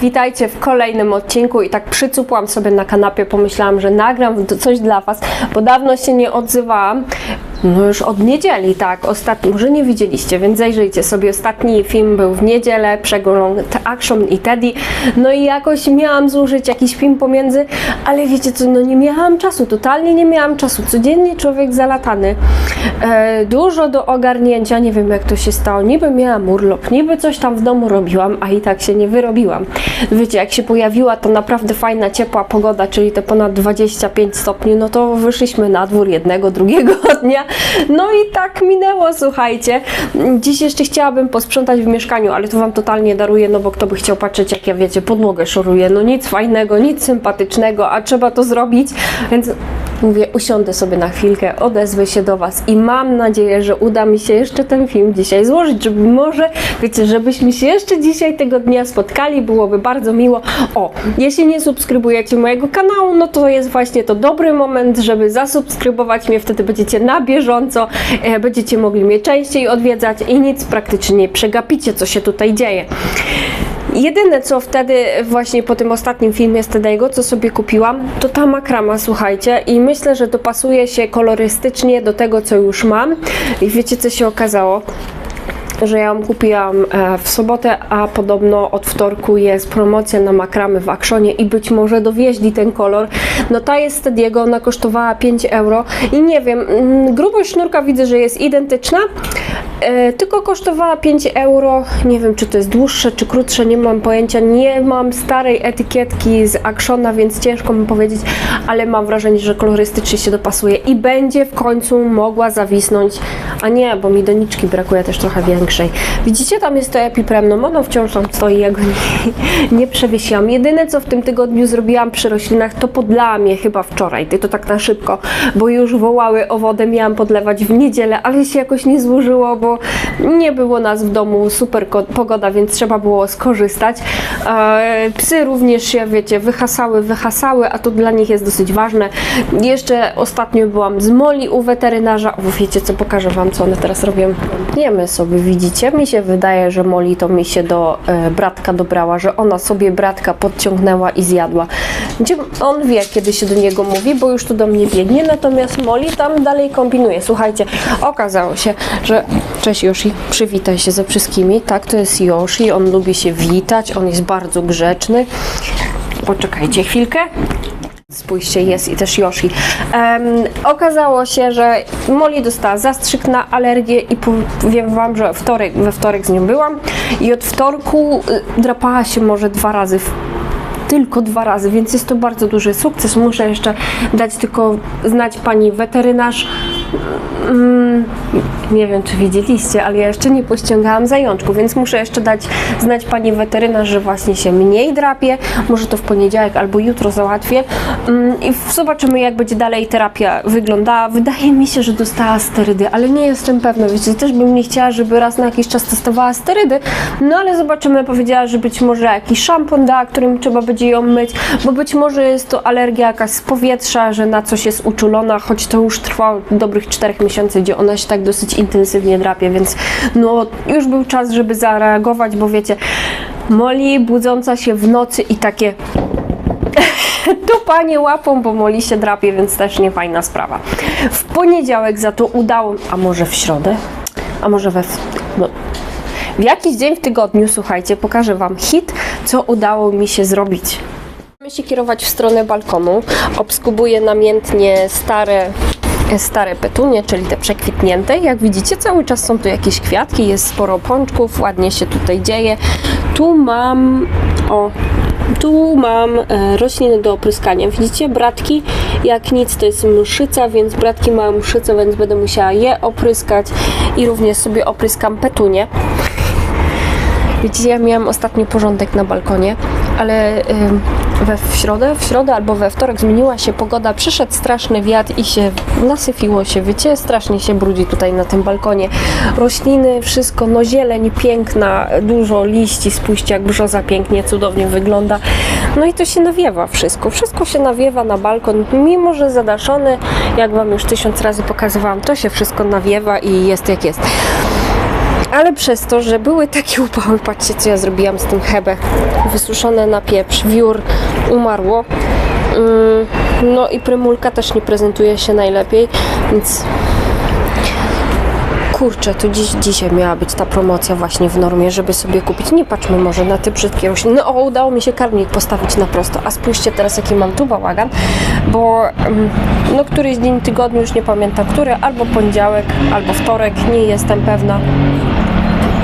Witajcie w kolejnym odcinku i tak przycupłam sobie na kanapie, pomyślałam, że nagram coś dla Was, bo dawno się nie odzywałam. No już od niedzieli, tak, ostatni, może nie widzieliście, więc zajrzyjcie sobie, ostatni film był w niedzielę, przegląd Action i Teddy, no i jakoś miałam zużyć jakiś film pomiędzy, ale wiecie co, no nie miałam czasu, totalnie nie miałam czasu, codziennie człowiek zalatany, e, dużo do ogarnięcia, nie wiem jak to się stało, niby miałam urlop, niby coś tam w domu robiłam, a i tak się nie wyrobiłam. Wiecie, jak się pojawiła to naprawdę fajna, ciepła pogoda, czyli te ponad 25 stopni, no to wyszliśmy na dwór jednego, drugiego dnia, no i tak minęło, słuchajcie. Dziś jeszcze chciałabym posprzątać w mieszkaniu, ale to Wam totalnie daruję, no bo kto by chciał patrzeć, jak ja, wiecie, podłogę szoruję, no nic fajnego, nic sympatycznego, a trzeba to zrobić, więc mówię, usiądę sobie na chwilkę, odezwę się do Was i mam nadzieję, że uda mi się jeszcze ten film dzisiaj złożyć, żeby może, wiecie, żebyśmy się jeszcze dzisiaj tego dnia spotkali, byłoby bardzo miło. O, jeśli nie subskrybujecie mojego kanału, no to jest właśnie to dobry moment, żeby zasubskrybować mnie, wtedy będziecie na bieżąco, e, będziecie mogli mnie częściej odwiedzać i nic praktycznie nie przegapicie, co się tutaj dzieje. Jedyne co wtedy właśnie po tym ostatnim filmie z Tedego, co sobie kupiłam, to ta makrama, słuchajcie, i myślę, że dopasuje się kolorystycznie do tego, co już mam. I wiecie, co się okazało? Że ja ją kupiłam e, w sobotę, a podobno od wtorku jest promocja na makramy w Akszonie i być może dowieźli ten kolor. No ta jest z Tediego, ona kosztowała 5 euro i nie wiem, mm, grubość sznurka widzę, że jest identyczna, e, tylko kosztowała 5 euro. Nie wiem, czy to jest dłuższe, czy krótsze, nie mam pojęcia. Nie mam starej etykietki z Akshona, więc ciężko mi powiedzieć, ale mam wrażenie, że kolorystycznie się dopasuje i będzie w końcu mogła zawisnąć. A nie, bo mi doniczki brakuje też trochę większej. Widzicie, tam jest to epiprem, no ono wciąż tam stoi, ja go nie, nie przewiesiłam. Jedyne, co w tym tygodniu zrobiłam przy roślinach, to podlałam je chyba wczoraj, to tak na szybko, bo już wołały o wodę, miałam podlewać w niedzielę, ale się jakoś nie złożyło, bo nie było nas w domu, super pogoda, więc trzeba było skorzystać. E, psy również się, wiecie, wyhasały, wyhasały, a to dla nich jest dosyć ważne. Jeszcze ostatnio byłam z Moli u weterynarza, o, wiecie co, pokażę Wam, co one teraz robią. Jemy sobie, widzicie? Mi się wydaje, że Moli to mi się do e, bratka dobrała, że ona sobie bratka podciągnęła i zjadła. Gdzie on wie, kiedy się do niego mówi, bo już tu do mnie biegnie, natomiast Moli tam dalej kombinuje. Słuchajcie, okazało się, że... Cześć Yoshi, przywitaj się ze wszystkimi. Tak, to jest Yoshi, on lubi się witać, on jest bardzo grzeczny. Poczekajcie chwilkę. Spójrzcie, jest i też Yoshi. Em, okazało się, że Molly dostała zastrzyk na alergię i powiem Wam, że wtorek, we wtorek z nią byłam i od wtorku y, drapała się może dwa razy w tylko dwa razy, więc jest to bardzo duży sukces. Muszę jeszcze dać tylko znać pani weterynarz. Nie wiem, czy widzieliście, ale ja jeszcze nie pościągałam zajączku, więc muszę jeszcze dać znać pani weterynarz, że właśnie się mniej drapie. Może to w poniedziałek albo jutro załatwię. Mm, I zobaczymy, jak będzie dalej terapia wyglądała. Wydaje mi się, że dostała sterydy, ale nie jestem pewna. Wiecie, też bym nie chciała, żeby raz na jakiś czas testowała sterydy, no ale zobaczymy. Powiedziała, że być może jakiś szampon da, którym trzeba będzie ją myć, bo być może jest to alergia jakaś z powietrza, że na coś jest uczulona, choć to już trwa dobrych czterech miesięcy, gdzie ona się tak dosyć intensywnie drapie, więc no już był czas, żeby zareagować, bo wiecie, Molly budząca się w nocy i takie tupanie łapą, bo Molly się drapie, więc też nie fajna sprawa. W poniedziałek za to udało, a może w środę, a może we... No, w jakiś dzień w tygodniu, słuchajcie, pokażę Wam hit, co udało mi się zrobić. Będziemy się kierować w stronę balkonu. Obskubuję namiętnie stare stare petunie, czyli te przekwitnięte. Jak widzicie, cały czas są tu jakieś kwiatki, jest sporo pączków, ładnie się tutaj dzieje. Tu mam, o, tu mam e, rośliny do opryskania. Widzicie, bratki, jak nic to jest mszyca, więc bratki mają mszycę, więc będę musiała je opryskać i również sobie opryskam petunie. Widzicie, ja miałam ostatnio porządek na balkonie, ale we w środę, w środę albo we wtorek zmieniła się pogoda, przyszedł straszny wiatr i się nasyfiło się, wiecie, strasznie się brudzi tutaj na tym balkonie. Rośliny, wszystko, no zieleń piękna, dużo liści, spójrzcie jak brzoza pięknie, cudownie wygląda. No i to się nawiewa wszystko, wszystko się nawiewa na balkon, mimo że zadaszony, jak Wam już tysiąc razy pokazywałam, to się wszystko nawiewa i jest jak jest. Ale przez to, że były takie upały, patrzcie co ja zrobiłam z tym hebę. Wysuszone na pieprz, wiór umarło. Mm, No i prymulka też nie prezentuje się najlepiej, więc kurczę, to dziś, dzisiaj miała być ta promocja właśnie w normie, żeby sobie kupić. Nie patrzmy może na te brzydkie rośliny. No, o, udało mi się karmnik postawić na prosto. A spójrzcie teraz, jaki mam tu bałagan, bo mm, no któryś dzień tygodniu, już nie pamiętam który, albo poniedziałek, albo wtorek, nie jestem pewna.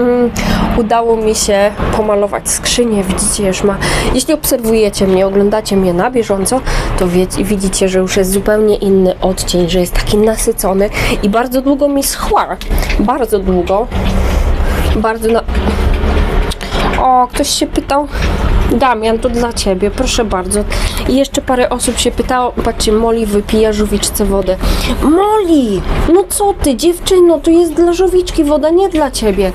Mm, udało mi się pomalować skrzynię. Widzicie, już ma. Jeśli obserwujecie mnie, oglądacie mnie na bieżąco, to widzicie, że już jest zupełnie inny odcień, że jest taki nasycony i bardzo długo mi schła. Bardzo długo. Bardzo na. O, ktoś się pytał. Damian, to dla ciebie, proszę bardzo. I jeszcze parę osób się pytało, patrzcie, Moli wypija żółwiczce wodę. Moli! No co ty, dziewczyno, to jest dla żółwiczki woda, nie dla ciebie.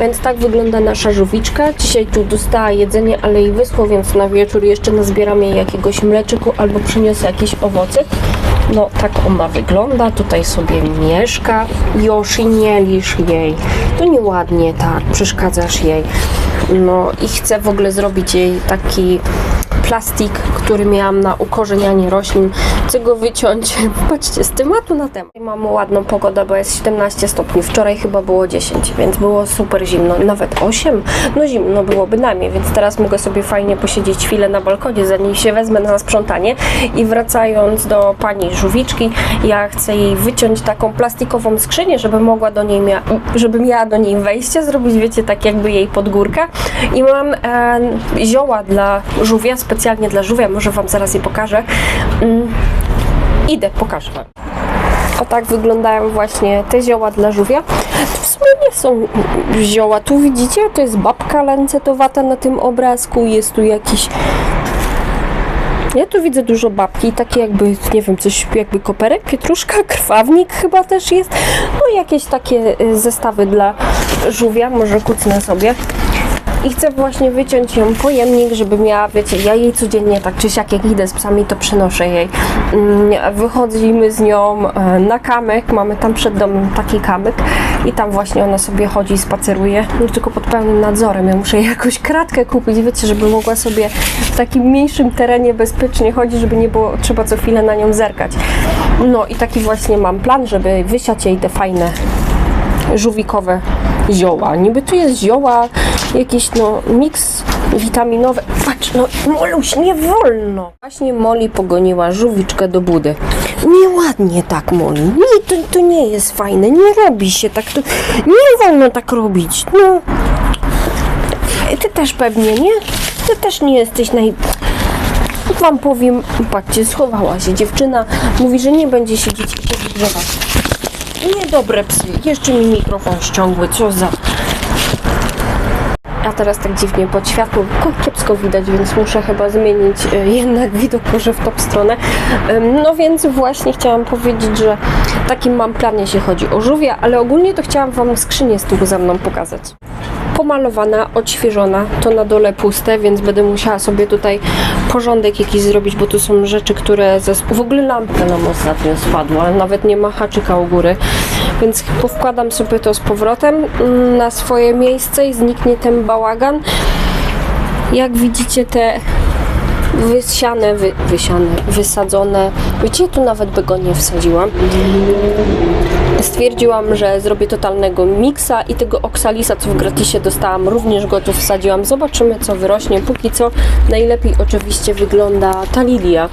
Więc tak wygląda nasza żółwiczka. Dzisiaj tu dostała jedzenie, ale jej wyschło, więc na wieczór jeszcze nazbieram jej jakiegoś mleczyku albo przyniosę jakieś owoce. No tak ona wygląda. Tutaj sobie mieszka. Josi, nie lisz jej. To nieładnie tak, przeszkadzasz jej. No i chcę w ogóle zrobić jej taki plastik, który miałam na ukorzenianie roślin. Chcę go wyciąć. Patrzcie, z tematu na temat. Mamy ładną pogodę, bo jest 17 stopni. Wczoraj chyba było 10, więc było super zimno. Nawet 8. No zimno było bynajmniej, więc teraz mogę sobie fajnie posiedzieć chwilę na balkonie, zanim się wezmę na sprzątanie. I wracając do pani żółwiczki, ja chcę jej wyciąć taką plastikową skrzynię, żeby mogła do niej mia- żeby miała do niej wejście, zrobić, wiecie, tak jakby jej podgórka. I mam e, zioła dla żółwia, specjalnie dla żółwia, może Wam zaraz je pokażę. Mm, idę, pokażę Wam. O tak wyglądają właśnie te zioła dla żółwia. W sumie nie są zioła. Tu widzicie, to jest babka lancetowata na tym obrazku. Jest tu jakiś ja tu widzę dużo babki, takie jakby, nie wiem, coś jakby koperek, pietruszka, krwawnik chyba też jest. No jakieś takie y, zestawy dla żółwia, może kucnę sobie. I chcę właśnie wyciąć ją pojemnik, żeby miała, wiecie, ja jej codziennie tak czy siak jak idę z psami, to przynoszę jej. Mm, Wychodzimy z nią e, na kamyk, mamy tam przed domem taki kamyk i tam właśnie ona sobie chodzi, spaceruje, no tylko pod pełnym nadzorem. Ja muszę jakąś kratkę kupić, wiecie, żeby mogła sobie w takim mniejszym terenie bezpiecznie chodzić, żeby nie było trzeba co chwilę na nią zerkać. No i taki właśnie mam plan, żeby wysiać jej te fajne żółwikowe zioła. Niby tu jest zioła, jakiś no miks witaminowy. Patrz, no Moluś, nie wolno. Właśnie Moli pogoniła żółwiczkę do budy. Nieładnie tak, Moli. Nie, to, to nie jest fajne. Nie robi się tak. To, nie wolno tak robić. No. Ty też pewnie, nie? Ty też nie jesteś naj... Wam powiem, patrzcie, schowała się dziewczyna, mówi, że nie będzie siedzieć i się. Niedobre psy. Jeszcze mi mikrofon ściągły. Co za... A teraz tak dziwnie pod światło ko- kiepsko widać, więc muszę chyba zmienić e, jednak widok może w top stronę. No więc właśnie chciałam powiedzieć, że taki mam plan, jeśli chodzi o żółwia, ale ogólnie to chciałam Wam skrzynię z tyłu za mną pokazać pomalowana, odświeżona, to na dole puste, więc będę musiała sobie tutaj porządek jakiś zrobić, bo tu są rzeczy, które... W ogóle lampka nam ostatnio spadła, nawet nie ma haczyka u góry, więc powkładam sobie to z powrotem mm, na swoje miejsce i zniknie ten bałagan. Jak widzicie te wysiane, wy, wysiane, wysadzone, wiecie, tu nawet begonie wsadziłam stwierdziłam, że zrobię totalnego miksa i tego oksalisa, co w gratisie dostałam, również go tu wsadziłam. Zobaczymy, co wyrośnie. Póki co najlepiej oczywiście wygląda ta lilia.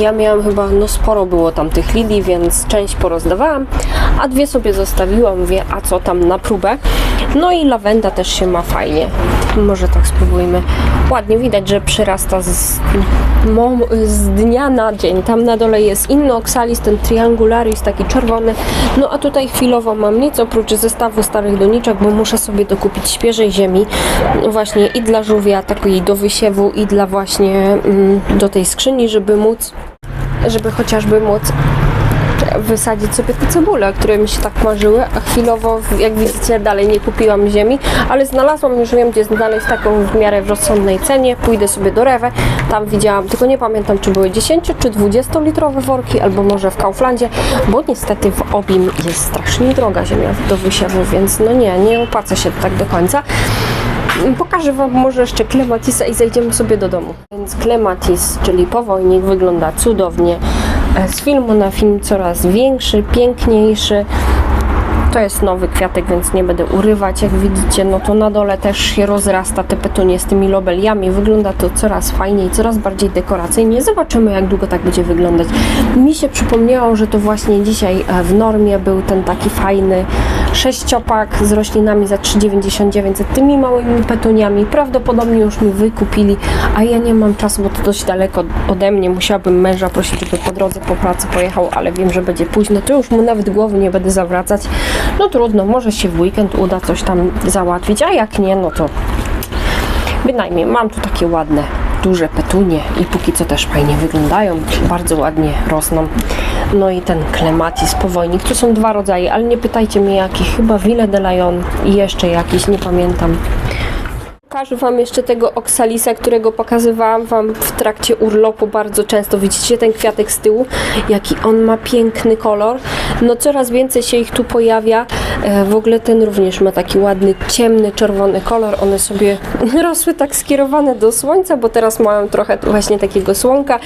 Ja miałam chyba, no sporo było tam tych lilii, więc część porozdawałam, a dwie sobie zostawiłam, wie, a co tam na próbę. No i lawenda też się ma fajnie. Może tak spróbujmy. Ładnie widać, że przyrasta z, z dnia na dzień. Tam na dole jest inny oksalis, ten triangularis, taki czerwony. No a tutaj chwilowo mam nic oprócz zestawu starych doniczek, bo muszę sobie dokupić świeżej ziemi. Właśnie i dla żółwia, takiej do wysiewu, i dla właśnie mm, do tej skrzyni, żeby móc, żeby chociażby móc wysadzić sobie te cebule, które mi się tak marzyły, a chwilowo, jak widzicie, dalej nie kupiłam ziemi, ale znalazłam, już wiem, gdzie znaleźć taką w miarę w rozsądnej cenie. Pójdę sobie do Rewe, tam widziałam, tylko nie pamiętam, czy były 10 czy 20 litrowe worki, albo może w Kauflandzie, bo niestety w Obim jest strasznie droga ziemia do wysiewu, więc no nie, nie opłaca się tak do końca. Pokażę Wam może jeszcze Klematisa i zejdziemy sobie do domu. Więc Klematis, czyli powojnik, wygląda cudownie. E, Z filmu na film coraz większy, piękniejszy. To jest nowy kwiatek, więc nie będę urywać. Jak widzicie, no to na dole też się rozrasta te petunie z tymi lobeliami. Wygląda to coraz fajniej, coraz bardziej dekoracyjnie. Zobaczymy, jak długo tak będzie wyglądać. Mi się przypomniało, że to właśnie dzisiaj e, w normie był ten taki fajny sześciopak z roślinami za 3,99 z tymi małymi petuniami. Prawdopodobnie już mi wykupili, a ja nie mam czasu, bo to dość daleko ode mnie. Musiałabym męża prosić, żeby po drodze po pracy pojechał, ale wiem, że będzie późno. To już mu nawet głowy nie będę zawracać. No trudno, może się w weekend uda coś tam załatwić, a jak nie, no to bynajmniej mam tu takie ładne, duże petunie i póki co też fajnie wyglądają, bardzo ładnie rosną. No i ten klematis powojnik, tu są dwa rodzaje, ale nie pytajcie mnie jaki, chyba Ville de Lyon i jeszcze jakiś, nie pamiętam. Pokażę Wam jeszcze tego oksalisa, którego pokazywałam Wam w trakcie urlopu bardzo często. Widzicie ten kwiatek z tyłu? Jaki on ma piękny kolor. No coraz więcej się ich tu pojawia. E, w ogóle ten również ma taki ładny, ciemny, czerwony kolor. One sobie rosły tak skierowane do słońca, bo teraz mają trochę właśnie takiego słonka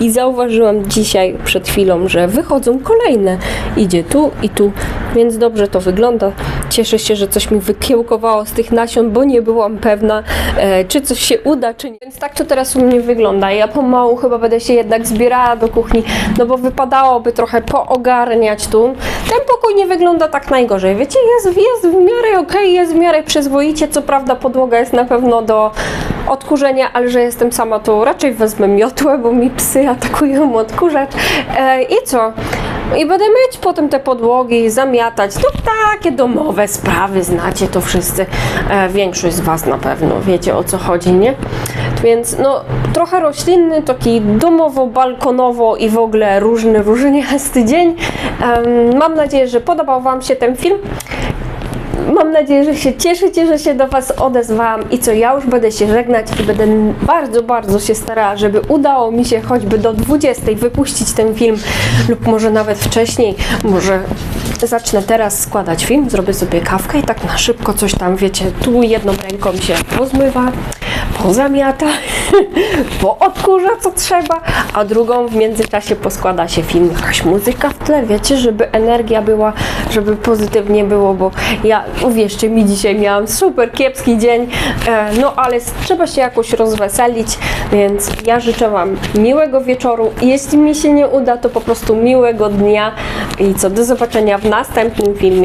i zauważyłam dzisiaj przed chwilą, że wychodzą kolejne. Idzie tu i tu, więc dobrze to wygląda. Cieszę się, że coś mi wykiełkowało z tych nasion, bo nie byłam pewna, e, czy coś się uda, czy nie. Więc tak to teraz u mnie wygląda. Ja pomału chyba będę się jednak zbierała do kuchni, no bo wypadałoby trochę poogarniać tu. Ten pokój nie wygląda tak najgorzej. Wiecie, jest, jest w miarę okej, jest w miarę przyzwoicie. Co prawda podłoga jest na pewno do odkurzenia, ale że jestem sama, to raczej wezmę miotłę, bo mi psy atakują odkurzacz. E, I co? I będę mieć potem te podłogi, zamiatać. To takie domowe sprawy, znacie to wszyscy. E, większość z Was na pewno wiecie o co chodzi, nie? Więc no, trochę roślinny, taki domowo-balkonowo i w ogóle różny, różniasty dzień. Em, mam nadzieję, że podobał Wam się ten film. Mam nadzieję, że się cieszycie, że się do Was odezwałam i co, ja już będę się żegnać i będę bardzo, bardzo się starała, żeby udało mi się choćby do 20 wypuścić ten film lub może nawet wcześniej, może zacznę teraz składać film, zrobię sobie kawkę i tak na szybko coś tam, wiecie, tu jedną ręką się pozmywa, pozamiata, poodkurza co trzeba, a drugą w międzyczasie poskłada się film, jakaś muzyka w tle, wiecie, żeby energia była, żeby pozytywnie było, bo ja, uwierzcie mi, dzisiaj miałam super kiepski dzień, e, no ale trzeba się jakoś rozweselić, więc ja życzę Wam miłego wieczoru. Jeśli mi się nie uda, to po prostu miłego dnia i co, do zobaczenia w następnym filmie.